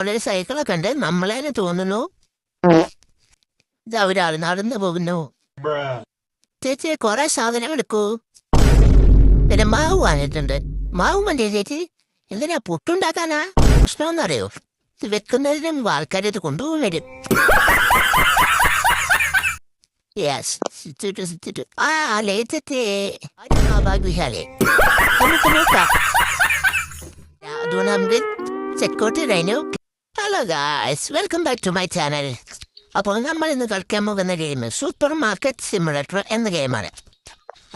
ഒരു സൈക്കിളെ കണ്ട് നമ്മളേനെ തോന്നുന്നു. ഇതാ ഒരാൾ നടന്നു പോകുന്നു. ചേച്ചി കുറെ സാധനം എടുക്കൂ. പിന്നെ മാവ് വാങ്ങിയിട്ടുണ്ട്. മാവ് മതി ചേച്ചി? എന്തിനാ പുട്ടുണ്ടാക്കാനാ? പ്രശ്നമെന്നറിയോ? ഇത് വെക്കുന്നതിനും ആൾക്കാരത് കൊണ്ടുപോകും വരും. യെസ് സിറ്റിട്ട് സിറ്റിട്ട് ആ ലേറ്റത്തെ ഭാഗ്യശാലേ നമുക്ക് നോക്കാം. അതുകൊണ്ട് നമുക്ക് ചെക്കൗട്ട് കഴിഞ്ഞു. Hello guys welcome back to my channel അപ്പോൾ നമ്മൾ ഇന്ന് കളിക്കാൻ പോകുന്ന ഗെയിം സൂപ്പർ മാർക്കറ്റ് സിമുലേറ്റർ എന്ന ഗെയിമാണ്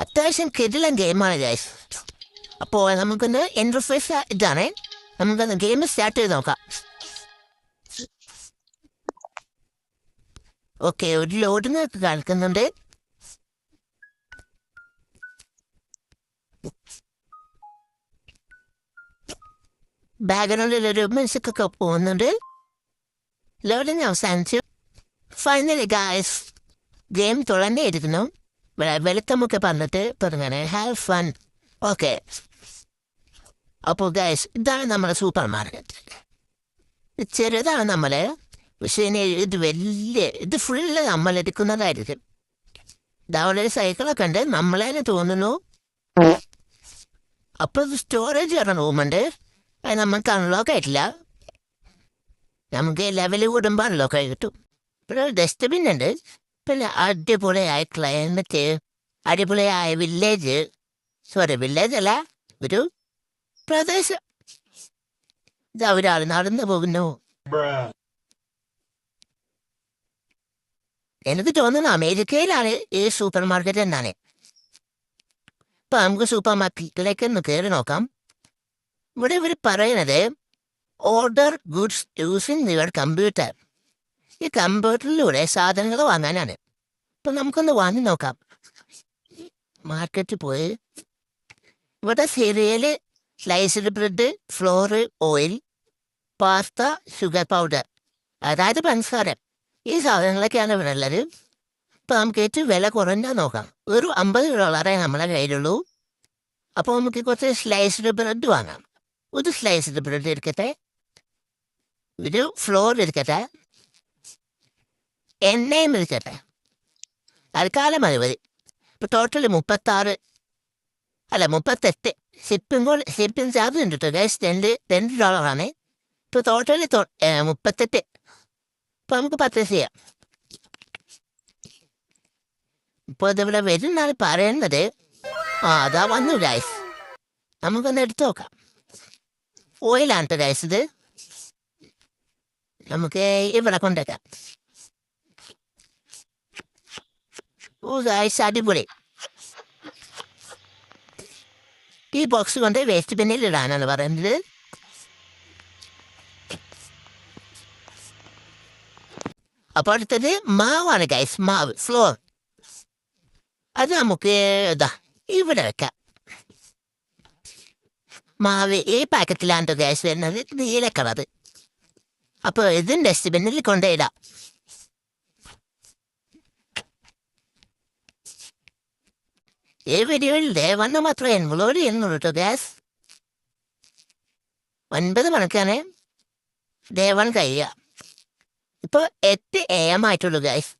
അത്യാവശ്യം കിടിലൻ ഗെയിമാണ് ഗായ്സ് അപ്പോൾ നമുക്കൊന്ന് ഇന്റർഫേസ് ഇതാണ്. നമുക്കൊന്ന് ഗെയിം സ്റ്റാർട്ട് ചെയ്ത് നോക്കാം. ഓക്കെ ഒരു ലോഡിന് കാണിക്കുന്നുണ്ട്. ബാക്ക്ഗ്രൗണ്ടിൽ ഒരു മ്യൂസിക് പോകുന്നുണ്ട്. ലോഡിങ് അവസാനിച്ചു ഫൈനലി ഗായ്സ് ഗെയിം തുറന്നേയിരിക്കുന്നു വെളുത്തമൊക്കെ പറഞ്ഞിട്ട് തുടങ്ങണേ. ഹാവ് ഫൺ ഓക്കെ അപ്പോൾ ഗായ്സ് ഇതാണ് നമ്മുടെ സൂപ്പർ മാർക്കറ്റ് ചെറുതാണ് നമ്മൾ പക്ഷേ ഇനി ഇത് വലിയ ഇത് ഫുള്ള് നമ്മൾ എടുക്കുന്നതായിരിക്കും ഇതവിടെ ഒരു സൈക്കിളൊക്കെ ഉണ്ട്. നമ്മളെ തോന്നുന്നു. അപ്പോൾ സ്റ്റോറേജ് പറഞ്ഞ റൂമുണ്ട് നമുക്ക് അൺലോക്ക് ആയിട്ടില്ല. നമുക്ക് ലെവൽ കൂടുമ്പോൾ അൺലോക്ക് ആയി കിട്ടും. പിന്നെ ഡസ്റ്റ്ബിൻ ഉണ്ട്. പിന്നെ അടിപൊളിയായ ക്ലൈമറ്റ് അടിപൊളിയായ വില്ലേജ് സോറി വില്ലേജ് അല്ല ഒരു പ്രദേശം. ഇതാ ഒരാൾ നടന്നു പോകുന്നു. എനിക്ക് തോന്നുന്നു അമേരിക്കയിലാണ് ഈ സൂപ്പർ മാർക്കറ്റ് എന്നാണ്. ഇപ്പൊ നമുക്ക് സൂപ്പർ മാർക്കറ്റിലേക്ക് ഒന്ന് കയറി നോക്കാം. ഇവിടെ ഇവർ പറയുന്നത് order goods using your computer ഈ കമ്പ്യൂട്ടറിലൂടെ സാധനങ്ങൾ വാങ്ങാനാണ്. ഇപ്പൊ നമുക്കൊന്ന് വാങ്ങി നോക്കാം. മാർക്കറ്റിൽ പോയി. ഇവിടെ cereal sliced bread flour oil pasta sugar powder അതായത് പഞ്ചസാരം. ഈ സാധനങ്ങളൊക്കെയാണ് ഇവിടെ ഉള്ളത്. അപ്പം നമുക്ക് ഏറ്റവും വില കുറഞ്ഞാൽ നോക്കാം. ഒരു അമ്പത് ഡോളറേ നമ്മളെ കയ്യിലുള്ളൂ. അപ്പോൾ നമുക്ക് കുറച്ച് സ്ലൈസ്ഡ് ബ്രെഡ് വാങ്ങാം. ഒരു സ്ലൈസ്ഡ് ബ്രെഡ് എടുക്കട്ടെ? ഒരു ഫ്ലോർ എടുക്കട്ടെ? എണ്ണയും എടുക്കട്ടെ? തൽക്കാലം മതി മതി. ഇപ്പം ടോട്ടൽ മുപ്പത്താറ് അല്ല മുപ്പത്തെട്ട്. ഷിപ്പിംഗ് കൂടെ ഷിപ്പിംഗ് ചാർജ് ഉണ്ട് കേട്ടോ ഗൈസ് രണ്ട് രണ്ട് ഡോളറാണ് ഇപ്പം ടോട്ടൽ മുപ്പത്തെട്ട്. ഇപ്പം നമുക്ക് പർച്ചേസ് ചെയ്യാം. ഇപ്പോൾ ഇതിവിടെ വരുന്നാണ് പറയുന്നത് ആ അതാ വന്നു ഗൈസ് നമുക്കൊന്ന് എടുത്തു നോക്കാം. ഓയിലാണ് ഇത് നമുക്ക് ഇവിടെ കൊണ്ടേക്കാം ഓ അടിപൊളി. ഈ ബോക്സ് കൊണ്ട് വേസ്റ്റ് ബിന്നിൽ ഇടാനാണ് പറയുന്നത്. അപ്പോൾ അടുത്തത് മാവാണ് ഗൈസ് മാവ് ഫ്ലോർ അത് നമുക്ക് ഇതാ ഇവിടെ വെക്കാം. മാവ് ഈ പാക്കറ്റിലാണ് ഗ്യാസ് വരുന്നത്? നീല കളർ അപ്പോൾ ഇതും ഡസ്റ്റ്ബിന്നിൽ കൊണ്ടുപോയിടാം ഈ വീഡിയോയിൽ ദേവണ്ണ മാത്രമേ എൻവോൾവ് ചെയ്യുന്നുള്ളൂ കേട്ടോ ഗ്യാസ്. ഒൻപത് മണിക്കാണ് ദേവൺ കഴിയുക. ഇപ്പൊ എട്ട് എ എം ആയിട്ടുള്ളൂ ഗ്യാസ്.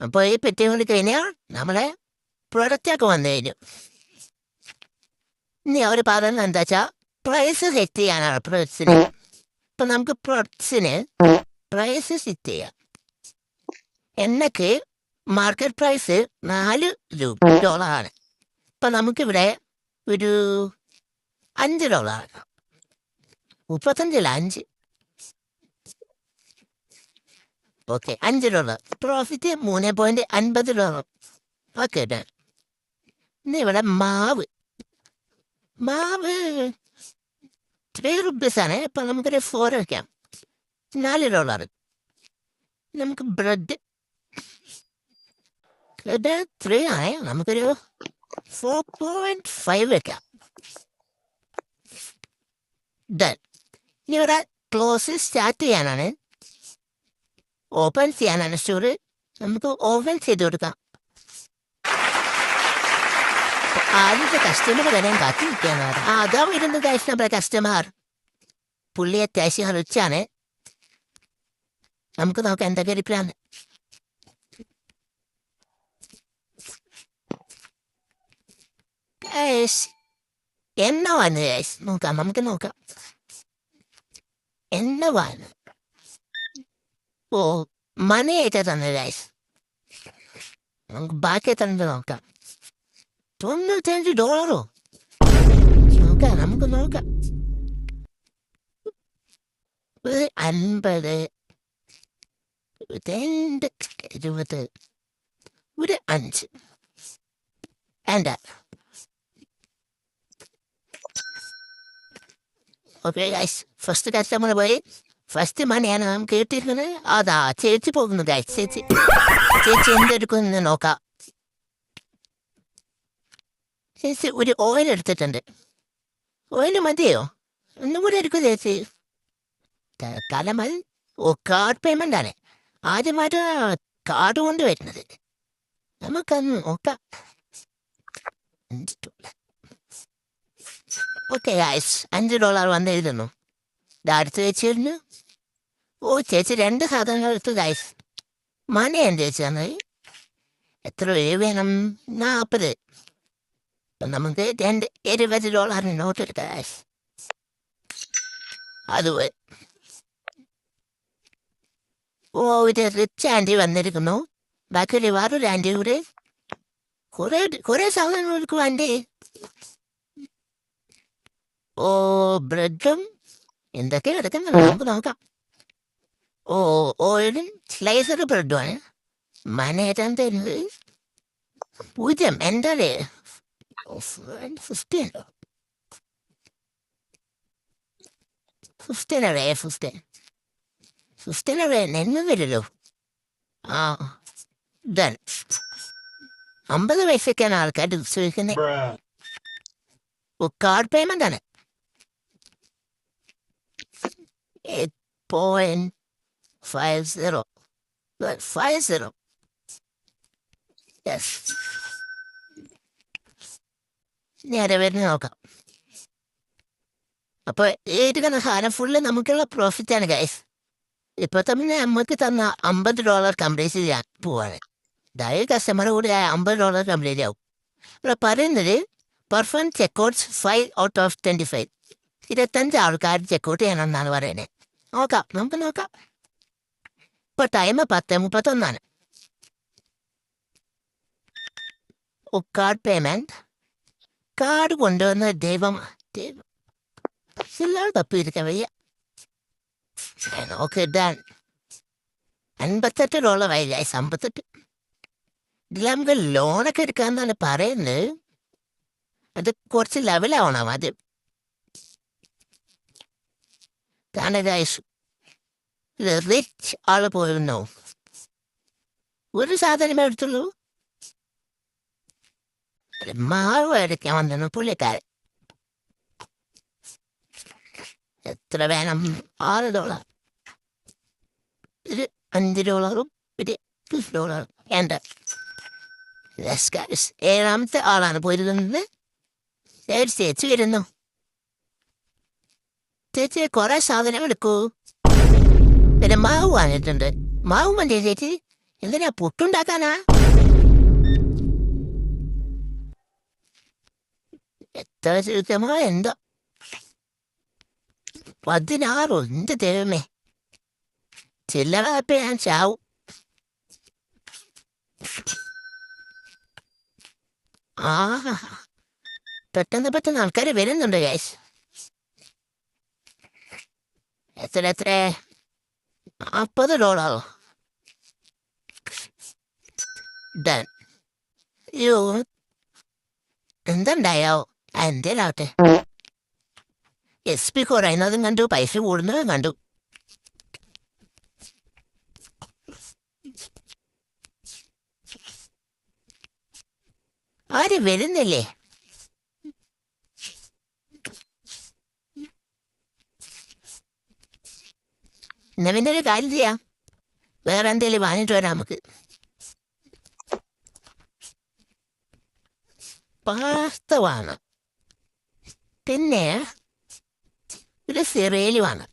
അപ്പോൾ ഈ പെറ്റി കൊണ്ട് കഴിഞ്ഞാൽ നമ്മളെ പ്രൊഡക്റ്റൊക്കെ വന്നു കഴിഞ്ഞു. ഇനി അവർ പറയുന്നത് എന്താ വെച്ചാൽ പ്രൈസ് സെറ്റ് ചെയ്യാനാണ് പ്രൊഡക്ട്സിന് ഇപ്പൊ നമുക്ക് പ്രൊഡക്ട്സിന് പ്രൈസ് സെറ്റ് ചെയ്യാം. എന്നൊക്കെ മാർക്കറ്റ് പ്രൈസ് നാല് രൂപ ഡോളറാണ്. ഇപ്പൊ നമുക്കിവിടെ ഒരു അഞ്ച് ഡോളറാണ്. മുപ്പത്തഞ്ചില്ല അഞ്ച്. ഓക്കെ അഞ്ച് ഡോളർ. പ്രോഫിറ്റ് മൂന്ന് പോയിന്റ് അൻപത് ഡോളർ. ഓക്കെ ഇനി ഇവിടെ മാവ്. മാവ് ത്രീ റുപ്പീസാണ് ഇപ്പം നമുക്കൊരു ഫോർ വയ്ക്കാം നാല് ഡോളർ നമുക്ക് ബ്രെഡ് ബ്രെഡ് ത്രീ ആണ് നമുക്കൊരു ഫോർ പോയിന്റ് ഫൈവ് വയ്ക്കാം ഡൺ ഇനി ഇവിടെ ക്ലോസ് സ്റ്റാർട്ട് ചെയ്യാനാണ്. ഓപ്പൺ ചെയ്യാനാണ്. സ്റ്റോറ് നമുക്ക് ഓപ്പൺ ചെയ്ത് കൊടുക്കാം. ആദ്യത്തെ കസ്റ്റമർ വരാൻ കാത്തിരിക്കുകയാണ് ആ അതാ വരുന്നത് ഗൈസ് നമ്മുടെ കസ്റ്റമർ പുള്ളി അത്യാവശ്യം റിച്ചാണ് നമുക്ക് നോക്കാം എന്തൊക്കെ ഇരിപ്പിലാണ് ഗൈസ് വന്ന് ഗൈസ് നോക്കാം നമുക്ക് നോക്കാം എന്നാ വന്ന് ഓ മണിയായിട്ട് തന്നെ ഗൈസ് നമുക്ക് ബാക്കി തന്നെ നോക്കാം തൊണ്ണൂറ്റഞ്ച് ഡോളറോ നോക്കാം നമുക്ക് നോക്കാം. അൻപത്. രണ്ട് ഇരുപത്. ഒരു അഞ്ച്. വേണ്ട ഓക്കെ ഗൈസ് ഫസ്റ്റ് കസ്റ്റമർ പോയി. ഫസ്റ്റ് മണിയാണ് നാം കേട്ടിരിക്കുന്നത് അതാ ചേച്ചി പോകുന്നു ഗൈസ് ചേച്ചി. ചേച്ചി എന്തെടുക്കുമെന്ന് നോക്കാം. ചേച്ചി ഒരു ഓയിൽ എടുത്തിട്ടുണ്ട്. ഓയിൽ മതിയോ? ഒന്നും കൂടെ എടുക്കും ചേച്ചി. തൽക്കാലം ഓ കാർഡ് പേയ്മെന്റ് ആണ്. ആദ്യമായിട്ട് കാർഡ് കൊണ്ട് വരുന്നത് നമുക്കന്ന് നോക്കാം. ഓക്കെ ഗായ്സ് അഞ്ച് ഡോളർ വന്ന് എഴുതുന്നു. ഇത് അടുത്ത് ചേച്ചിയിരുന്നു ഓ ചേച്ചി രണ്ട് സാധനങ്ങൾ എടുത്തു ഗായ്സ് മണിയാണ് ചേച്ചി തന്നത്? എത്ര രൂപ വേണം? നാൽപ്പത് നമുക്ക് രണ്ട് ഇരുപത് ഡോളറിന് നോട്ട് എടുക്കാം ഗായ്സ് അത് പോയി. ഓ ഒരു റിച്ച് ആന്റി വന്നിരിക്കുന്നു. ബാക്കി വേറൊരു ആന്റി കൂടെ. കുറേ കുറേ സാധനങ്ങൾ എടുക്കും ആന്റി ഓ ബ്രെഡും എന്തൊക്കെ എടുക്കുന്നത് നമുക്ക് നോക്കാം. ഓ ഓയിലും സ്ലൈസർ ബ്രെഡുമാണ് മനേറ്റം തരുന്നത് പൂജ്യം എന്റെ ഫിഫ്റ്റീൻ ഫിഫ്റ്റീൻ അല്ലേ ഫിഫ്റ്റീൻ ഫിഫ്റ്റീൻ അല്ലേ നെന്ന് വരില്ലോ ആ ഡൺ അമ്പത് പൈസക്കാണ് ആൾക്കാർ ചോദിക്കുന്നത് Bruh. ഓ കാർഡ് പേയ്മെന്റ് ആണ് eight point five zero five zero yes നേരെ വരുന്ന നോക്കാം. അപ്പോൾ ഏറ്റുകണ സാധനം ഫുള്ള് നമുക്കുള്ള പ്രോഫിറ്റ് ആണ് ഗൈസ് ഇപ്പോൾ തന്നെ നമുക്ക് തന്ന അമ്പത് ഡോളർ കംപ്ലീറ്റ് ചെയ്യാൻ പോവാണ്. അതായത് കസ്റ്റമർ കൂടി ആ അമ്പത് ഡോളർ കംപ്ലീറ്റ് ആവും. ഇവിടെ പറയുന്നത് perform checkouts five out of twenty five ഇരുപത്തഞ്ച് ആൾക്കാർ ചെക്കൗട്ട് ചെയ്യണമെന്നാണ് പറയുന്നത്. നോക്കാം നമുക്ക് നോക്കാം. ഇപ്പോൾ ടൈം പത്ത് മുപ്പത്തൊന്നാണ്. ഓ കാർഡ് പേയ്മെന്റ് കാർഡ് കൊണ്ടുവന്ന ദൈവം ദൈവം എല്ലാവരും തപ്പിയിരിക്കാൻ വയ്യ. നോക്ക് ഡാൻ അൻപത്തെട്ട് ഡോളർ ഗൈസ് അമ്പത്തെട്ട്. നമുക്ക് ലോണൊക്കെ എടുക്കാന്നാണ് പറയുന്നത്. അത് കുറച്ച് ലെവലാവണം ഗൈസ് ഇത് റിച്ച് ആൾ പോയിരുന്നോ. ഒരു സാധനമേ എടുത്തുള്ളൂ. മാവ് എടുക്കാൻ വന്നു പുള്ളിക്കാരൻ എത്ര വേണം ആറ് ഡോളർ ഒരു അഞ്ച് ഡോളറും ഒരു ഫിഫ് ഡോളറും guys. ഏഴാമത്തെ ആളാണ് പോയിരുന്നത് ചേച്ചി ചേച്ചി വരുന്നു ചേച്ചി കുറെ സാധനം എടുക്കൂ പിന്നെ മാവ് വാങ്ങിയിട്ടുണ്ട് മാവ് മതി ചേച്ചി എന്തിനാ പുട്ടുണ്ടാക്കാനാ എത്ര ചുരുക്കമോ എന്തോ. പതിനാറോ ദൈവമേ. ചില്ലറപ്പ ഞാൻ ചാവും. ആ പെട്ടെന്ന് പെട്ടെന്ന് ആൾക്കാർ വരുന്നുണ്ട് ഗൈസ് എത്ര എത്ര? നാൽപ്പത് ഡോളറോ ഡൺ അയ്യോ എന്തുണ്ടായോ? എന്തേലാവട്ടെ എസ് പി കുറയുന്നതും കണ്ടു പൈസ കൂടുന്നതും കണ്ടു. ആര് വരുന്നില്ലേ? പിന്നെ ഒരു കാര്യം ചെയ്യാം. വേറെ എന്തേലും വാങ്ങിട്ട് വരാം നമുക്ക്. പാസ്ത വേണം പിന്നെ ഒരു സിറേലുമാണ്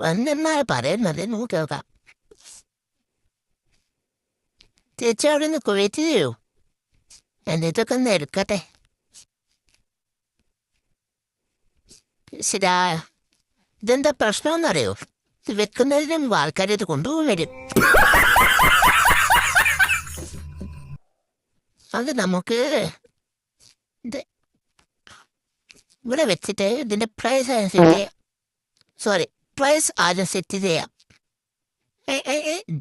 വന്നെന്നായ പറയുന്നത് നമുക്ക് കേൾക്കാം. ചേച്ചി അവിടെ നിന്ന് കുവൈറ്റ് ചെയ്യൂ. എന്നിട്ടൊക്കെ ഒന്ന് എടുക്കട്ടെ. ശരിയാ ഇതെന്താ പ്രശ്നമെന്നറിയോ? ഇത് വെക്കുന്നതിനും ആൾക്കാരെ ഇത് കൊണ്ടുപോകും വരും. അത് നമുക്ക് ഇത് ഇവിടെ വെച്ചിട്ട് ഇതിന്റെ പ്രൈസ് അനുസരിച്ച് സോറി പ്രൈസ് ആദ്യം സെറ്റ് ചെയ്യാം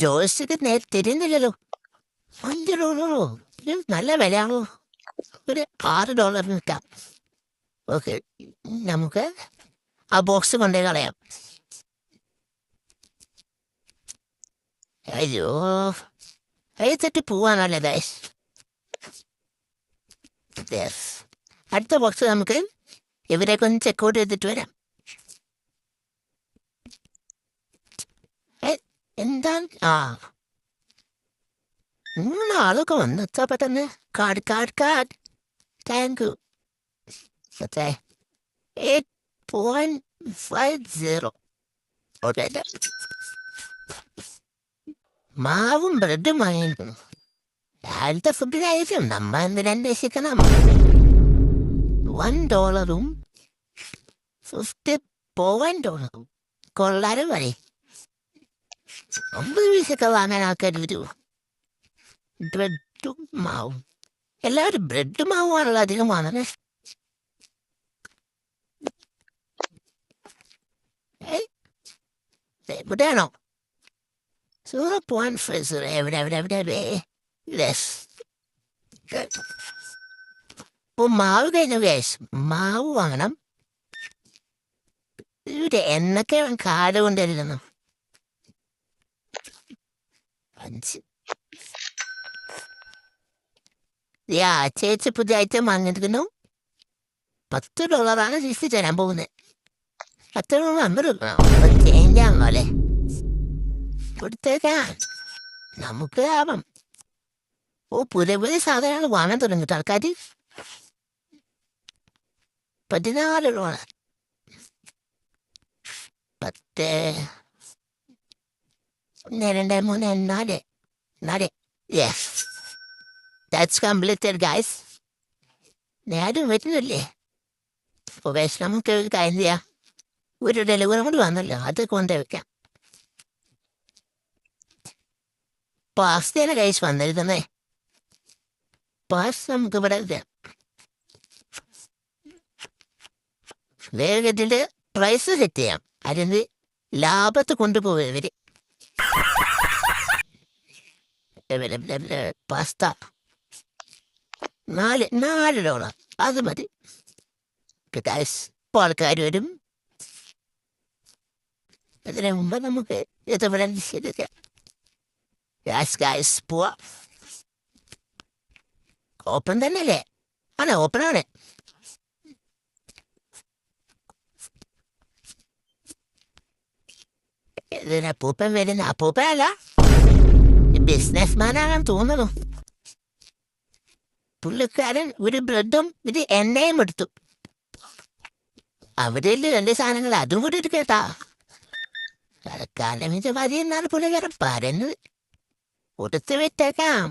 ജോസിക്ക് നേരെ തരുന്നില്ലല്ലോ അഞ്ച് ഡോളറോ ഇത് നല്ല വിലയാണോ? ഒരു ആറ് ഡോളറിന് കിട്ടാം ഓക്കെ നമുക്ക് ആ ബോക്സ് കൊണ്ടേ കളയാം. അയ്യോ അയ്യത്തെട്ടി പോവാനല്ലേ ഗൈസ് യെസ് അടുത്ത ബോക്സ് നമുക്ക് ഇവരെയൊക്കെ ഒന്ന് ചെക്കൗട്ട് ചെയ്തിട്ട് വരാം. എന്താ ആ. മൂന്നാളൊക്കെ വന്നു അപ്പൊ പെട്ടെന്ന് കാട് കാട് കാട്. Thank you okay eight point five zero okay മാവും ബ്രെഡും വാങ്ങിയിരുന്നു. രാവിലത്തെ ഫുഡിനായിരിക്കും നമ്മ എന്തിനാ അന്വേഷിക്കണം? ഡോളറും ഫിഫ്റ്റി പോയിന്റ് ഡോളറും കൊള്ളാരും വരെ ഒമ്പത് പീസൊക്കെ വാങ്ങാൻ ആൾക്കാർ വരൂ. ബ്രെഡും മാവും. എല്ലാവരും ബ്രെഡും മാവുമാണല്ലോ അധികം വാങ്ങുന്നത് ഏയ്, ദേ ഇവിടെയാണോ സീറോ പോയിന്റ് ഫൈവ് സീറോ. എവിടെ എവിടെ എവിടെ? എവിടെ യെസ് അപ്പോൾ മാവ് കഴിഞ്ഞു ഗൈസ് മാവ് വാങ്ങണം. ഇവിടെ എന്നൊക്കെ കാട് കൊണ്ടുവരുന്നു യാ ചേച്ചി പുതിയ ഐറ്റം വാങ്ങിയിരിക്കുന്നു. പത്ത് ഡോളറാണ് ചേച്ചി തരാൻ പോകുന്നത്. പത്ത് ഡോളർ അമ്പത് ചേഞ്ച് ആണല്ലോ നമുക്ക് ആവാം ഓ പുതിയ പുതിയ സാധനങ്ങൾ വാങ്ങാൻ തുടങ്ങിയിട്ട് ആൾക്കാർ പതിനാല് ഡോളർ പത്ത് ഒന്ന് രണ്ട് മൂന്ന് നാല് നാല്. യെസ് ദാറ്റ്സ് കംപ്ലീറ്റഡ് ഗൈസ് നേരം വരുന്നില്ലേ? ഉപേക്ഷ നമുക്ക് ഒരു കാര്യം ചെയ്യാം. ഒരു ഡെലിവറി കൂടി വന്നല്ലോ അത് കൊണ്ടുവയ്ക്കാം പാസ്തേനെ കഴിച്ച് വന്നിരുന്നേ. പാസ് നമുക്ക് ഇവിടെ വേഗത്തിൽ പ്രൈസ് സെറ്റ് ചെയ്യാം. അതിന് ലാഭത്ത് ഇവർ പാസ്ത നാല് നാല് ഡോളർ അത് മതി. ഗൈസ് ആൾക്കാർ വരും. അതിനു മുമ്പ് നമുക്ക് ഇതുപോലെ ശരിക്കാം ഗ്യാസ് ഗൈസ് പോവാ. ഓപ്പൺ തന്നെയല്ലേ? ആണ്. ഓപ്പൺ ഇതിന് അപ്പൂപ്പൻ വരുന്ന അപ്പൂപ്പനല്ല ബിസിനസ് മാനാകാൻ തോന്നുന്നു പുള്ളിക്കാരൻ ഒരു ബ്രെഡും ഒരു എണ്ണയും എടുത്തു അവിടെ രണ്ട് സാധനങ്ങൾ അതും കൂടി എടുക്കേട്ടാ തൽക്കാലം ഇത് മതി എന്നാണ് പുള്ളിക്കാരൻ പറയുന്നത് കൊടുത്തു വിട്ടേക്കാം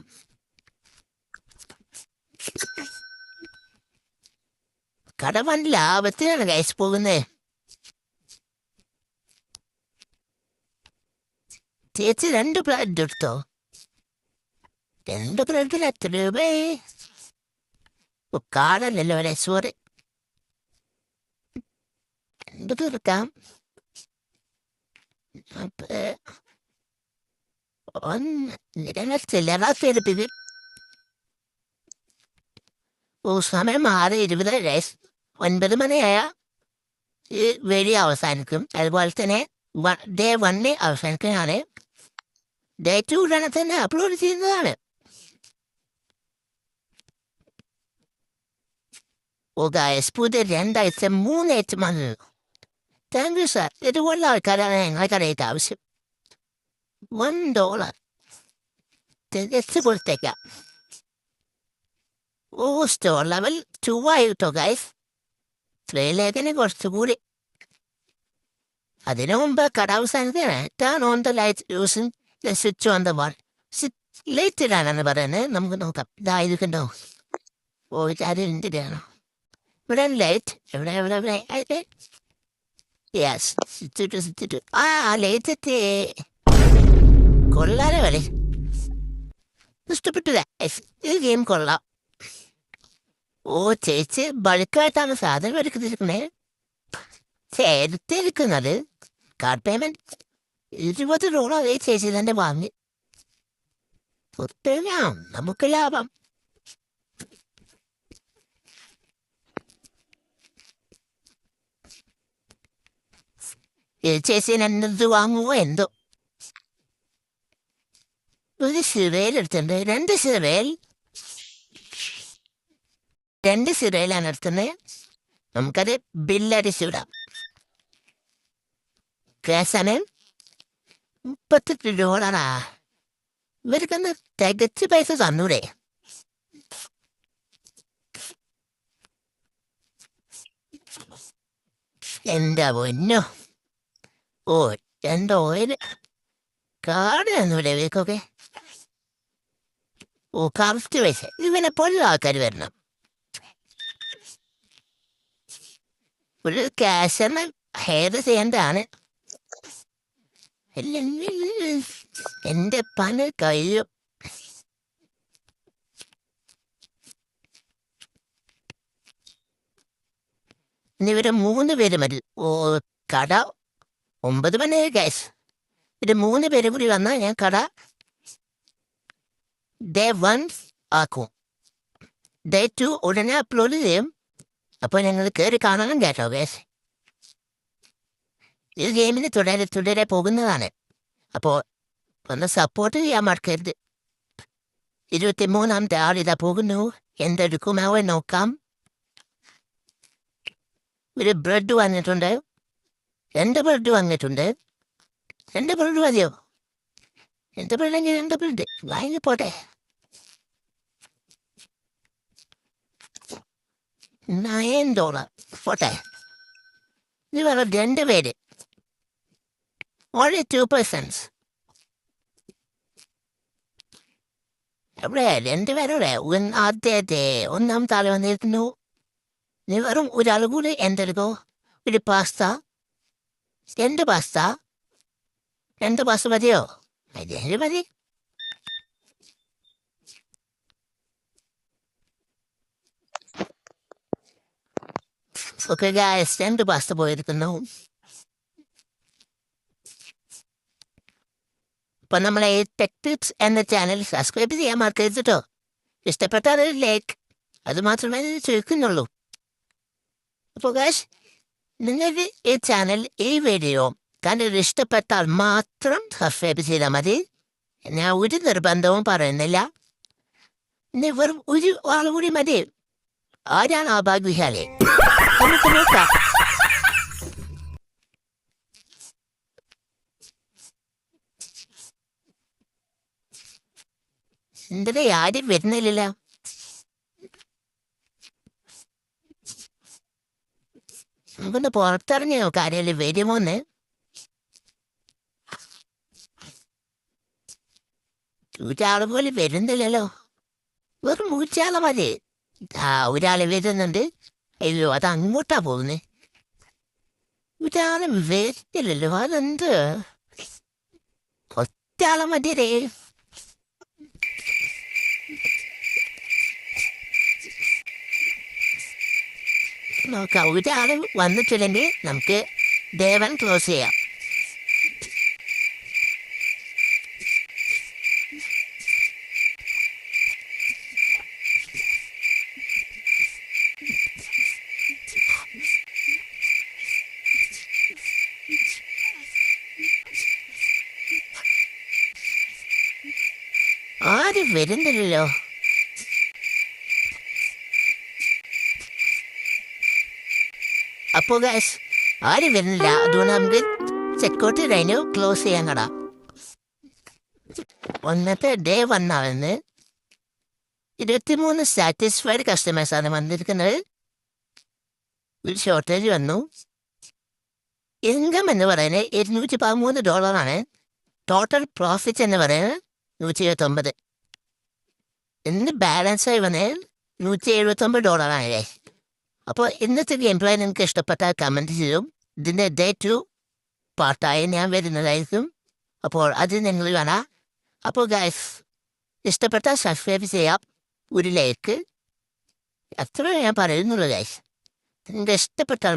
കടവൻ ലാഭത്തിനാണ് കഴിച്ചു പോകുന്നത് ചേച്ചി രണ്ട് ബ്രെഡ് എടുത്തോ? രണ്ട് ബ്രെഡിൽ എത്ര രൂപയെ? കാണല്ലോ അല്ലേ സോറി രണ്ട് തീർക്കാം. ഒന്ന് ചില്ലറ തെരുപ്പിക്കും ഓ സമയം ആറ് ഇരുപത് ഒൻപത് മണിയായ ഈ വീഡിയോ അവസാനിക്കും. അതുപോലെ തന്നെ ഡേ വണ്ണിന് അവസാനിക്കുന്നതാണ് ഡേ ടു ഉടനെ തന്നെ അപ്ലോഡ് ചെയ്യുന്നതാണ് ഗായസ് പുതിയ രണ്ടാഴ്ച മൂന്നാഴ്ച വന്നു താങ്ക് യു സാർ ഇതുപോലുള്ള ആൾക്കാരാണ് ഞങ്ങൾക്കറിയാത്ത ആവശ്യം വൺ ഡോളർ തികച്ച് കൊടുത്തേക്കാം ഓ സ്റ്റോർ ലെവൽ ടു ആയിട്ടോ ഗൈസ് ത്രീയിലേക്കിന് കുറച്ചുകൂടി അതിനു മുമ്പ് കട അവസാനത്തിന് turn on the light using switch on the wall light ഇടാനാണ് പറയുന്നത് നമുക്ക് നോക്കാം ഇതായിരിക്കണ്ടോ ഓ ഇതിന്റെയാണോ ഇവിടെ ലൈറ്റ് എവിടെ എവിടെ എവിടെ യെസ് സ്വിച്ചിട്ട് സ്വിച്ചിട്ട് ആ ലൈറ്റ് എത്തി കൊള്ളാലോ കളി ഇഷ്ടപ്പെട്ടു. ഈ ഗെയിം കൊള്ളാം ഓ ചേച്ചി ബൾക്കായിട്ടാണ് സാധനം എടുക്കുന്നത് ചേർത്തിരിക്കുന്നത് കാർഡ് പേയ്മെന്റ് ഇരുപത് ഡോളർ ചേച്ചി തന്നെ വാങ്ങി ഒത്തിരിയാം നമുക്ക് ലാഭം. ഈ ചേച്ചി എന്നത് വാങ്ങുമോ എന്തോ. ഒരു സിറയിൽ എടുത്തിട്ടുണ്ട്. രണ്ട് സിറയിൽ. രണ്ട് സിറയിലാണ് എടുത്തത് നമുക്കത് ബില്ലടിച്ചു വിടാം. കേസാണ്. മുപ്പത്തെട്ട് ഡോളറാ ഇവർക്കൊന്ന് തികച്ച് പൈസ തന്നൂടെ എന്താ പൊന്നോ ഓ രണ്ട് ഓയിൽ കാട് തന്നൂടെ ഇവർക്കൊക്കെ ഓ കറക്റ്റ് പൈസ ഇവനെ പോലുള്ള ആൾക്കാർ വരണം ഒരു ക്യാഷ് ഹെയർ ചെയ്യേണ്ടതാണ് എന്റെ പന കഴിയും ഇവരെ മൂന്ന് പേര് മതി. ഓ കട ഒമ്പത് മണി ഗ്യാസ് ഇവർ മൂന്ന് പേര് കൂടി വന്നാൽ ഞാൻ കട ഡേ വൺ ആക്കും. ഡേ ടു ഉടനെ അപ്ലോഡ് ചെയ്യും. അപ്പോൾ ഞങ്ങൾ കയറി കാണണം കേട്ടോ ഗ്യാസ് ഈ ഗെയിമിന് തുടരെ തുടരെ പോകുന്നതാണ്. അപ്പോൾ ഒന്ന് സപ്പോർട്ട് ചെയ്യാൻ മറക്കരുത്. ഇരുപത്തിമൂന്നാമത്തെ ആളിതാ പോകുന്നു. എന്തെടുക്കുമാവോ നോക്കാം. ഒരു ബ്രെഡ് വന്നിട്ടുണ്ട്. രണ്ട് ബ്രെഡ് വന്നിട്ടുണ്ട്. രണ്ട് ബ്രെഡ് മതിയോ? രണ്ട് ബ്രെഡെങ്കിൽ രണ്ട് ബ്രെഡ്. വാങ്ങി പോട്ടെ. Nine dollar. പോട്ടെ. ഇത് വേറെ രണ്ട് പേര്. Only two persons. Räden tyvärr räven, ja det är det. Och namn talar man inte nu. Nu är de udalgode ändergo. Vill pasta? Ständer pasta? Ständer pasta vad gör? Nej, det är Okay guys, stand the bus boy at the note. അപ്പൊ നമ്മളെ tech tips എന്ന channel subscribe ചെയ്യാൻ മറക്കരുത് കേട്ടോ ഇഷ്ടപ്പെട്ടാൽ ഒരു like അത് മാത്രമേ ചോദിക്കുന്നുള്ളൂ. അപ്പോൾ കാശ് നിങ്ങൾക്ക് ഈ ചാനൽ ഈ വീഡിയോ കണ്ടിട്ട് ഇഷ്ടപ്പെട്ടാൽ മാത്രം സബ്സ്ക്രൈബ് ചെയ്താൽ മതി. ഞാൻ ഒരു നിർബന്ധവും പറയുന്നില്ല. ഇനി വെറും ഒരു ആൾ കൂടി മതി. ആരാണ് ആ ഭാഗ്യശാലി? നമുക്ക് നോക്കാം. എന്തിനാ ആരും വരുന്നില്ലല്ലോ. നമുക്കൊന്ന് പുറത്തിറങ്ങി നോക്കാം വരുമോന്ന്? ഒരാൾ പോലെ വരുന്നില്ലല്ലോ. വെറും മൂച്ചാളെ മതി. ആ ഒരാൾ വരുന്നുണ്ട്. അയ്യോ അത് അങ്ങോട്ടാ പോകുന്നത് ഒരാളെ വരുന്നില്ലല്ലോ. അതെന്ത്? ഒറ്റാളെ മതിയേ നോക്കാം ഒരാൾ വന്നിട്ടില്ലെങ്കിൽ നമുക്ക് ദേവൻ ക്ലോസ് ചെയ്യാം. ആരും വരുന്നില്ലല്ലോ? അപ്പോ ഗാസ് ആരും വരുന്നില്ല. അതുകൊണ്ട് നമുക്ക് ചെക്കോട്ട് കഴിഞ്ഞു ക്ലോസ് ചെയ്യാൻ കടാ. ഒന്നത്തെ ഡേ വന്നാവുന്നത് ഇരുപത്തിമൂന്ന് സാറ്റിസ്ഫൈഡ് കസ്റ്റമേഴ്സാണ് വന്നിരിക്കുന്നത്. ഒരു ഷോർട്ടേജ് വന്നു. ഇൻകം എന്ന് പറയുന്നത് ഇരുന്നൂറ്റി പതിമൂന്ന് ഡോളറാണ് ടോട്ടൽ പ്രോഫിറ്റ് എന്ന് പറയുന്നത് നൂറ്റി എഴുപത്തൊമ്പത് ഇന്ന് ബാലൻസായി വന്നാൽ നൂറ്റി എഴുപത്തൊമ്പത് ഡോളറാണ് അപ്പോൾ ഇന്നത്തെ ഗെയിം പ്ലേ നിങ്ങൾക്ക് ഇഷ്ടപ്പെട്ടാൽ കമന്റ് ചെയ്യും. ഇതിന്റെ ഡേ ടു പാർട്ടായി ഞാൻ വരുന്നതായിരിക്കും. അപ്പോൾ അത് നിങ്ങൾ കാണാം. അപ്പോൾ ഗൈസ് ഇഷ്ടപ്പെട്ടാൽ സബ്സ്ക്രൈബ് ചെയ്യാം. ഒരു ലൈക്ക് അത്ര ഞാൻ പറയുന്നുള്ളൂ ഗൈസ് നിങ്ങൾക്ക് ഇഷ്ടപ്പെട്ടാൽ